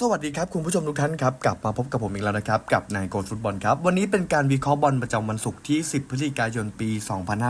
สวัสดีครับคุณผู้ชมทุกท่านครับกลับมาพบกับผมอีกแล้วนะครับ กับนายโกฟุตบอลครับ วันนี้เป็นการวิเคราะห์บอลประจำวันศุกร์ที่ 10 พฤศจิกายนปี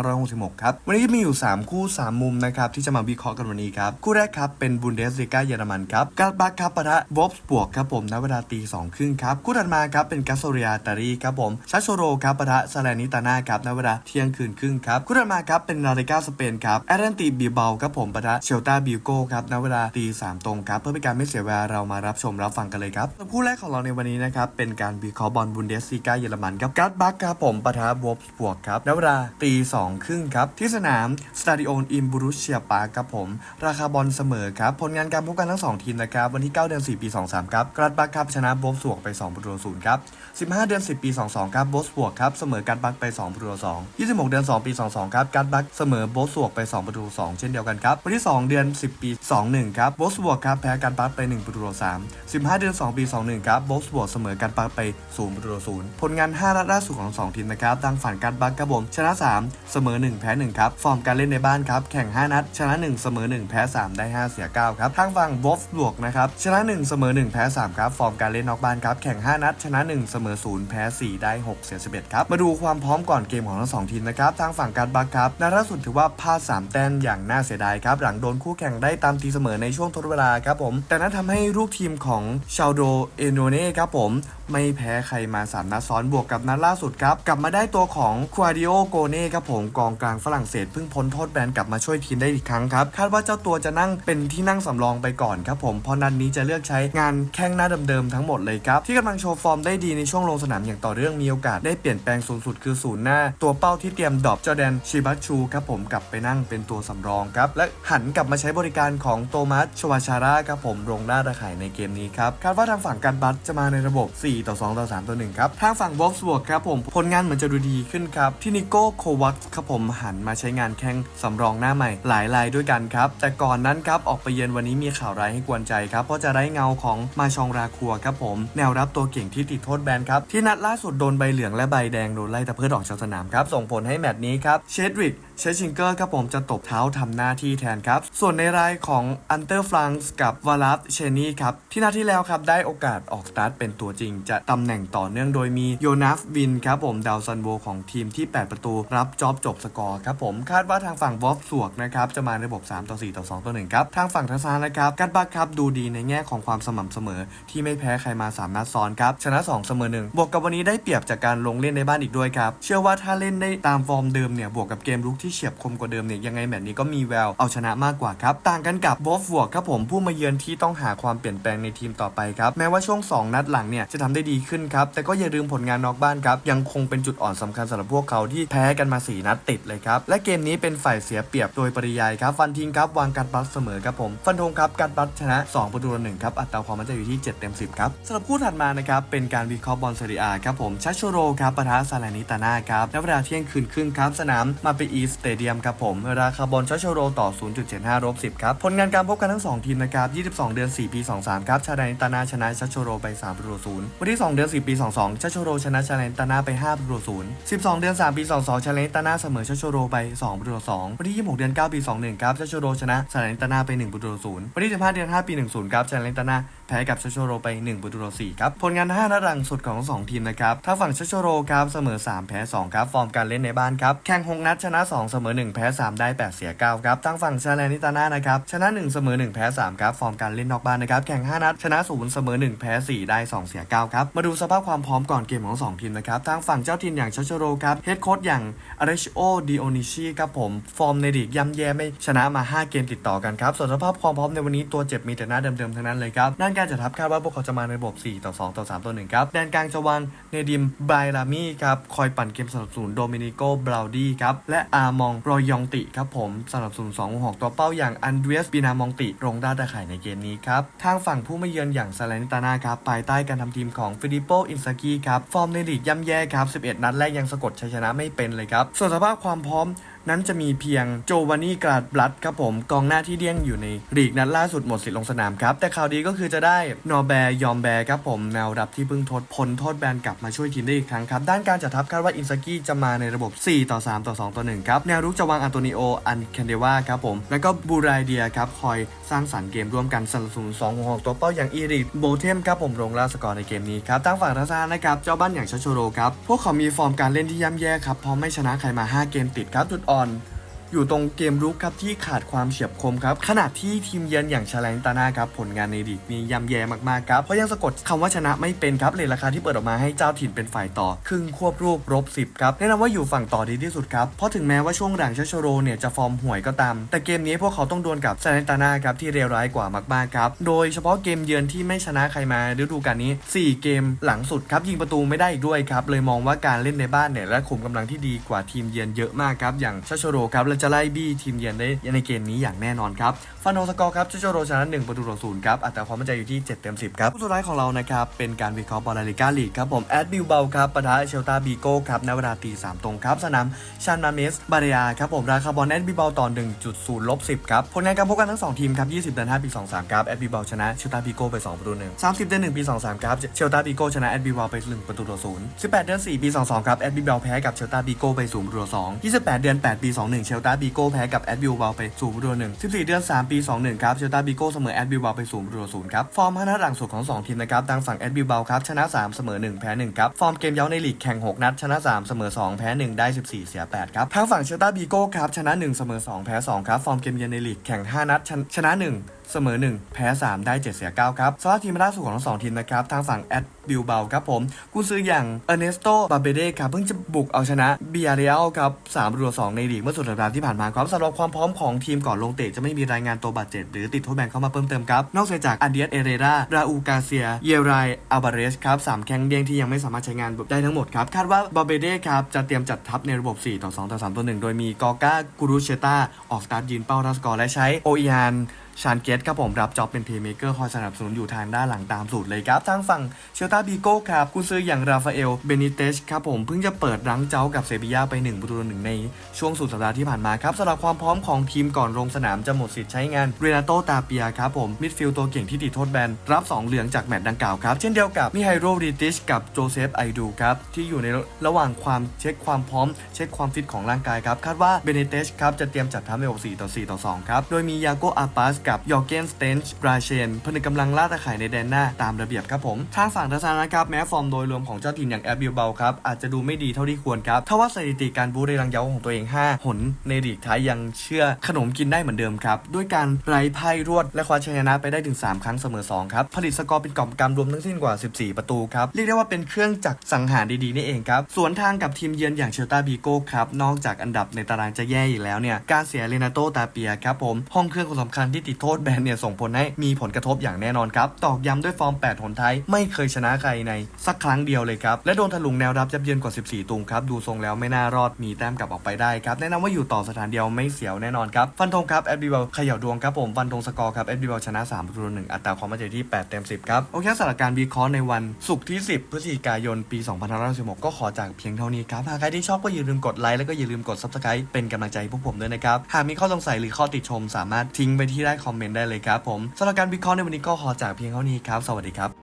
2566 ครับ วันนี้มีอยู่ 3 คู่ 3 มุมนะครับ ที่จะมาวิเคราะห์กันวันนี้ครับ คู่แรกครับ เป็นบุนเดสลีกาเยอรมันครับกาบักครับปะทะวอฟสบวกครับผมณเวลาตี2ครึ่งครับคู่ถัดมาครับเป็นกาโซเรียตารีครับผมชัชโชโรครับปะทะซาเลนิตาน่าครับณเวลาเที่ยงคืนครึ่งครับคู่ถัดมาครับเป็นลาลิกาสเปนครับแอตแลนติบิลเบาครับผมปะทะเชลตาบิลโกครับณเวลาตีสามตรงครับเพื่อเป็นการไม่เสียเวลาเรามารับชมรับฟังกันเลยครับคู่แรกของเราในวันนี้นะครับเป็นการวิเคราะห์บอลบุนเดสลีกาเยอรมันครับการ์ดบัคครับผมปะทะวอฟสบวกครับณเวลาตีสองครึ่งครับที่สนามสตาดิโอนอิมบูรุเชียปาร์ครับผม ราคาบอลเสมอครับผลงานการพบกันทั้งสองทีมนะครับวันที่ 9 เดือน 4 ปี 23 ครับการ์ดบัคครับชนะวอฟสบวกไป2ประตูศูนย์ครับ15 เดือน 10 ปี 22 ครับโบสบวกครับเสมอการ์ดบักไป2ประตูต่อ2 26 เดือน 2 ปี 22 ครับการ์ดบักเสมอโบสบวกไป2ประตูต่อ2เช่นเดียวกันครับวันที่ 2 เดือน 10 ปี 21 ครับโบสบวกครับแพ้การบักไป1ประตู3 15 เดือน 2 ปี 21 ครับโบสบวกเสมอการบักไป0ประตูต่อ0ผลงาน 5 นัดล่าสุดของ 2 ทีมนะครับดังฝันการบักครับผมชนะ 3 เสมอ 1 แพ้ 1 ครับ ฟอร์มการเล่นในบ้านครับ แข่ง 5 นัด ชนะ 1 เสมอ 1 แพ้ 3 ได้ 5 เสีย 9 ครับ ทางฝั่งวอฟบวกนะครับ ชนะ 1 เสมอ 1 แพ้ 3 ครับ ฟอร์มการเล่นนอกบ้านครับ แข่ง 5 นัด ชนะ 1 เสมอ 0 แพ้ 4 ได้ 6 เสีย 11 ครับ มาดูความพร้อมก่อนเกมของทั้งสองทีมนะครับ ทางฝั่งการบักครับนัดล่าสุดถือว่าพลาด 3 แต้มอย่างน่าเสียดายครับ หลังโดนคู่แข่งได้ตามตีเสมอในช่วงทดเวลาครับผม แต่นั้นทำให้ลูกทีมของชาโดเอโนเน่ครับผม ไม่แพ้ใครมา3นัดซ้อนบวกกับนัดล่าสุดครับ กลับมาได้ตัวของควาดิโอโกเน่ครับผมกองกลางฝรั่งเศสเพิ่งพ้นโทษแบนกลับมาช่วยทีมได้อีกครั้งครับ คาดว่าเจ้าตัวจะนั่งเป็นที่นั่งสำรองไปก่อนครับผมเพราะนัดนี้จะเลือกใช้งานแข้งหน้าเดิมๆทั้งหมดเลยครับ ที่กำลังโชว์ฟอร์มได้ดีในช่วงลงสนามอย่างต่อเนื่องมีโอกาสได้เปลี่ยนแปลงสูงสุดคือศูนย์หน้า ตัวเป้าที่เตรียมดรอปจอแดนชิบัชชูครับผมกลับไปนั่งเป็นตัวสำรองครับและหันกลับมาใช้บริการของโตมัสชวาชาร่าครับผมลงหน้าตะข่ายในเกมนี้ครับคาดว่าทางฝั่งการบัตจะมาในระบบ 4 ต่อ 2 ต่อ 3 ต่อ 1 ครับ ทางฝั่งวอลส์บวกครับผม ผลงานเหมือนจะดูดีขึ้นครับ ที่นิโก้โควัตครับผมหันมาใช้งานแข้งสำรองหน้าใหม่หลายรายด้วยกันครับ แต่ก่อนนั้นครับ ออกไปเยือนวันนี้มีข่าวร้ายให้กวนใจครับ เพราะจะได้เงาของมาชองราคัวครับผม แนวรับตัวเก่งที่ติดโทษแบนครับที่นัดล่าสุดโดนใบเหลืองและใบแดงโดนไล่ตะเพิดออกจากสนามครับส่งผลให้แมตช์นี้ครับเชดริก เชชิงเกอร์ครับผมจะตบเท้าทำหน้าที่แทนครับ ส่วนในรายของอันเตอร์ฟลังส์กับวาลัฟเชนี่ครับ ที่นัดที่แล้วครับ ได้โอกาสออกสตาร์ทเป็นตัวจริง จะตำแหน่งต่อเนื่องโดยมีโยนาฟวินครับผมดาวซันโวของทีมที่ 8 ประตู รับจ็อบจบสกอร์ครับผมคาดว่าทางฝั่งวอฟสวกนะครับจะมาในระบบ 3 ต่อ 4 ต่อ 2 ต่อ 1 ครับ ทางฝั่งทัศานนะครับกัดบักครับดูดีในแง่ของความสม่ำเสมอ ที่ไม่แพ้ใครมา 3 นัดซ้อนครับชนะ 2 เสมอ1บวกกับวันนี้ได้เปรียบจากการลงเล่นในบ้านอีกด้วยครับเชื่อว่าถ้าเล่นได้ตามฟอร์มเดิมเนี่ยบวกกับเกมรุกทีเฉียบคมกว่าเดิมเนี่ยยังไงแมตช์นี้ก็มีแววเอาชนะมากกว่าครับ ต่างกันกับวอฟวอกครับผมผู้มาเยือนที่ต้องหาความเปลี่ยนแปลงในทีมต่อไปครับแม้ว่าช่วง 2 นัดหลังเนี่ยจะทำได้ดีขึ้นครับแต่ก็อย่าลืมผลงานนอกบ้านครับยังคงเป็นจุดอ่อนสำคัญสำหรับพวกเขาที่แพ้กันมา4นัดติดเลยครับและเกมนี้เป็นฝ่ายเสียเปรียบโดยปริยายครับฟันทิ้งครับวางการบัตเสมอครับผมฟันธงครับการบัตชนะ2ประตูต่อหนึ่งครับอัตราความมั่นใจอยู่ที่ 7 เต็ม 10 ครับสำหรับคู่ถัดมานะครับเป็นการวิเคราะห์บอลเซรียครับผมชัชโชโรครับปะทะซาลานิตาน่าครับณเวลาเที่ยงคืนครึ่งครับสนามมาเปอีสสเตเดียมครับผม ราคาบอลชัชโรต่อ 0.75ลบ10ครับ ผลงานการพบกันทั้ง 2 ทีมนะครับ 22 เดือน 4 ปี 23 ครับ ชาดานิตานาชนะชัชโรไป3ประตูศูนย์วันที่ 2 เดือน 4 ปี 22ชัชโรชนะชาดานิตานาไป5ประตูศูนย์12 เดือน 3 ปี 22ชาดานิตานาเสมอชัชโรไป2ประตูสองวันที่ 26 เดือน 9 ปี 21 ครับชัชโชโรชนะชาดานิตานาไป1ประตูศูนย์วันที่ 15 เดือน 5 ปี 10 ครับชาดานิตานาแพ้กับชัชโชโรไป1ประตูต่อ4ครับ ผลงาน5นัดหลังสุดของทั้งสองทีมนะครับทางฝั่งชัชโชโรครับเสมอ 3 แพ้ 2 ครับ ฟอร์มการเล่นในบ้านครับ แข่ง 6 นัดชนะ 2 เสมอ 1 แพ้ 3 ได้ 8 เสีย 9 ครับ ทางฝั่งชาแลนิตาน่านะครับ ชนะ 1 เสมอ 1 แพ้ 3 ครับ ฟอร์มการเล่นนอกบ้านนะครับ แข่ง 5 นัด ชนะ 0 เสมอ 1 แพ้ 4 ได้ 2 เสีย 9 ครับ มาดูสภาพความพร้อมก่อนเกมของ 2 ทีมนะครับ ทางฝั่งเจ้าถิ่นอย่างชัชโชโรครับเฮดโค้ชอย่างอาริชโอดิโอนิชิครับผม ฟอร์มในลีกย่ำแย่ไม่ชนะมา 5 เกมติดต่อกันครับ ส่วนสภาพความพร้อมในวันนี้ตัวเจ็บมีแต่หน้าเดิมๆทั้งนั้นเลยครับด้านการจัดทัพคาดว่าพวกเขาจะมาในระบบ 4 ต่อ 2 ต่อ 3 ต่อ 1 ครับแดนกลางจะวางเนดิมไบรามีครับคอยปั่นเกมสนับสนุนโดมินิโกบราวดี้ครับและอามองรอยยองติครับผมสนับสนุน2หกตัวเป้าอย่างอันเดรียสบินามองติลงด้าตะข่ายในเกมนี้ครับทางฝั่งผู้มาเยือนอย่างซาเลนิตานาครับภายใต้การทำทีมของฟิลิปโปอินซากิครับฟอร์มในลีกย่ำแย่ครับ 11 นัดแรกยังสะกดชัยชนะไม่เป็นเลยครับส่วนสภาพความพร้อม นั้นจะมีเพียงโจวานนี่กราดบลัดครับผมกองหน้าที่เดี้ยงอยู่ในลีกนัดล่าสุดหมดสิทธิ์ลงสนามครับ แต่ข่าวดีก็คือจะได้นอแบร์ยอมแบร์ครับผมแนวรับที่เพิ่งทดพ้นโทษแบนกลับมาช่วยทีมได้อีกครั้งครับ ด้านการจัดทัพคาดว่าอินซากิจะมาในระบบ 4 ต่อ 3 ต่อ 2 ต่อ 1 ครับ แนวรุกจะวางอันโตนิโอ อันแคนเดวาครับผม แล้วก็บูรายเดียครับคอยสร้างสรรค์เกมร่วมกันสนับสนุน2หัวหอกตัวเป้าอย่างอีริกโบเทมครับผมลงล่าสกอร์ในเกมนี้ครับทางฝั่งทัศานะครับเจ้าบ้านอย่างชัชโชโรครับพวกเขามีฟอร์มการเล่นที่ย่ำแย่ครับเพราะไม่ชนะใครมา 5 เกมติดครับจุดอ่อน on. อยู่ตรงเกมรุกครับที่ขาดความเฉียบคมครับขณะที่ทีมเยือนอย่างชาแลงตานาครับผลงานในลีกนี้ย่ำแย่มากๆครับเพราะยังสะกดคำว่าชนะไม่เป็นครับเลยราคาที่เปิดออกมาให้เจ้าถิ่นเป็นฝ่ายต่อ ครึ่งควบรูปรบ 10ครับแนะนำว่าอยู่ฝั่งต่อดีที่สุดครับเพราะถึงแม้ว่าช่วงหลังชัชโรเนี่ยจะฟอร์มห่วยก็ตาม แต่เกมนี้พวกเขาต้องดวลกับชาแลงตานาครับที่เลวร้ายกว่ามากๆครับโดยเฉพาะเกมเยือนที่ไม่ชนะใครมาฤดูกาลนี้ 4 เกมหลังสุดครับยิงประตูไม่ได้อีกด้วยครับเลยมองว่าการเล่นในบ้านเนี่ยและขุมกำลังที่ดีกว่าทีมเยือนเยอะมากครับอย่างชชโรครับและจะไล่บี้ทีมเยือนได้ในเกมนี้อย่างแน่นอนครับฟันโนสกอร์ครับชัชโรชนะ1ประตูต่อศูนย์ครับอัตราความมั่นใจอยู่ที่ 7 เต็ม 10 ครับผู้สุดท้ายของเรานะครับเป็นการวิเคราะห์บอลลาลิกาลีกครับผมแอดบิลเบลครับปะทะเชลตาบีโก้ครับณเวลาตี3ตรงครับสนามชานมาเมสบาเรียครับผมราคาบอลแอดบิลเบลต่อ1.0ลบ10ครับผลงานการพบกันทั้ง 2 ทีมครับ20เดือน5ปี23ครับแอดบิลเบลชนะเชลตาบีโก้ไป2ประตูหนึ่ง30เดือน1ปี23ครับเชลตาบีโก้ชนะแอดบิลเบลไป1ประตูต่อ0 18เดือน4ปี22ครับแอดบิลเบลแพ้กับเชลตาบีโก้ไป0ประตูต่อ2 28 เดือน 8 ปี 21 เชลตาบีโก้แพ้กับแอดบิลเบลไป0ประตูต่อ1 14เดือน3ปี21ครับเชลตาบีโก้เสมอแอดบิลเบลไป0ประตูต่อ0ครับ ฟอร์มห้านัดหลังสุดของ2ทีมนะครับทางฝั่งแอดบิลเบลครับชนะ3เสมอ1แพ้1ครับ ฟอร์มเกมเย้าในลีกแข่ง6นัดชนะ3เสมอ2แพ้1ได้14เสีย8ครับ ทางฝั่งเชลตาบีโก้ครับชนะ1เสมอ2แพ้2ครับ ฟอร์มเกมเยือนในลีกแข่ง5นัดชนะชนะ1 เสมอ 1 แพ้ 3 ได้ 7 เสีย 9 ครับสำหรับทีมล่าสุดของทั้งสองทีมนะครับ ทางฝั่งแอดบิลเบลครับผมกุนซืออย่างเอเนสโตบาเบเดครับ เพิ่งจะบุกเอาชนะเบียเรียลครับ3ประตูต่อ2ในลีกเมื่อสุดสัปดาห์ที่ผ่านมาครับสำหรับความพร้อมของทีมก่อนลงเตะจะไม่มีรายงานตัวบาดเจ็บ หรือติดโทษแบนเข้ามาเพิ่มเติมครับ นอกจากอันเดียสเอเรราราอูกาเซีย เยรายอัลบาเรสครับสามแข้งเดียงที่ยังไม่สามารถใช้งานได้ทั้งหมดครับคาดว่าบาเบเดครับจะเตรียมจัดทัพในระบบ 4 ต่อ 2 ต่อ 3 ต่อ 1 โดยมีกอก้ากูรุเชตาออกสตาร์ทยืนเป้ารัสกอร์และใช้โออียน ชานเกตครับผมรับจ็อบเป็นเพย์เมเกอร์คอยสนับสนุนอยู่ทางด้านหลังตามสูตรเลยครับ ทางฝั่งเชลตาบีโก้ครับกุนซืออย่างราฟาเอลเบนิเตชครับผมเพิ่งจะเปิดรังเจ้ากับเซบียาไป1ประตูต่อหนึ่งในช่วงสุดสัปดาห์ที่ผ่านมาครับสำหรับความพร้อมของทีมก่อนลงสนามจะหมดสิทธิ์ใช้งานเรนาโตตาเปียครับผมมิดฟิลด์ตัวเก่งที่ติดโทษแบนรับ 2 เหลืองจากแมตช์ดังกล่าวครับเช่นเดียวกับมิไฮโรริติชกับโจเซฟไอดูครับที่อยู่ในระหว่างความเช็คความพร้อม เช็คความฟิตของร่างกายครับคาดว่าเบเนเตชครับจะเตรียมจัดทัพในระบบ4ต่อ4ต่อ2ครับโดยมียาโกอาปาสกับยอร์เกนสเตนช์บราเชนผนึกกำลังล่าตะข่ายในแดนหน้าตามระเบียบครับผม ทางฝั่งทัศนะครับ แม้ฟอร์มโดยรวมของเจ้าถิ่นอย่างแอปบิลเบลครับ อาจจะดูไม่ดีเท่าที่ควรครับถ้าว่าสถิติการบูในรังเย้าของตัวเอง 5 หนในลีกท้ายยังเชื่อขนมกินได้เหมือนเดิมครับ ด้วยการไร้ไพ่รวดและคว้าชัยชนะไปได้ถึง 3 ครั้งเสมอ 2 ครับ ผลิตสกอร์เป็นกล่อบกำรวมทั้งสิ้นกว่า 14 ประตูครับเรียกได้ว่าเป็นเครื่องจักรสังหารดีๆนี่เองครับสวนทางกับทีมเยือนอย่างเชลตาบีโก้ครับนอกจากอันดับในตารางจะแย่อีกแล้วเนี่ยการเสียเรนาโตตาเปียครับผมห้องเครื่องคนสำคัญที่ติดโทษแบนเนี่ยส่งผลให้มีผลกระทบอย่างแน่นอนครับ ตอกย้ำด้วยฟอร์ม 8 หนท้ายไม่เคยชนะใครในสักครั้งเดียวเลยครับ และโดนถลุงแนวรับยับเยินกว่า 14 ตุงครับ ดูทรงแล้วไม่น่ารอดมีแต้มกลับออกไปได้ครับ แนะนำว่าอยู่ต่อสถานเดียวไม่เสียวแน่นอนครับ ฟันธงครับแอดบิวเขย่าดวงครับผม ฟันธงสกอร์ครับแอดบิวชนะ3ประตูต่อหนึ่งอัตราความมั่นใจที่ 8 เต็ม 10 ครับ โอเคสำหรับการวิเคราะห์ในวันศุกร์ที่ 10 พฤศจิกายน ปี 2566ก็ขอจากเพียงเท่านี้ครับ หากใครที่ชอบก็อย่าลืมกดไลค์แล้วก็อย่าลืมกด subscribe เป็นกำลังใจให้พวกผมด้วยนะครับ หากมีข้อสงสัยหรือข้อติชม สามารถทิ้งไปที่ใต้คอมเมนต์ได้เลยครับผมสำหรับการวิเคราะห์ในวันนี้ก็ขอจากเพียงเท่านี้ครับ สวัสดีครับ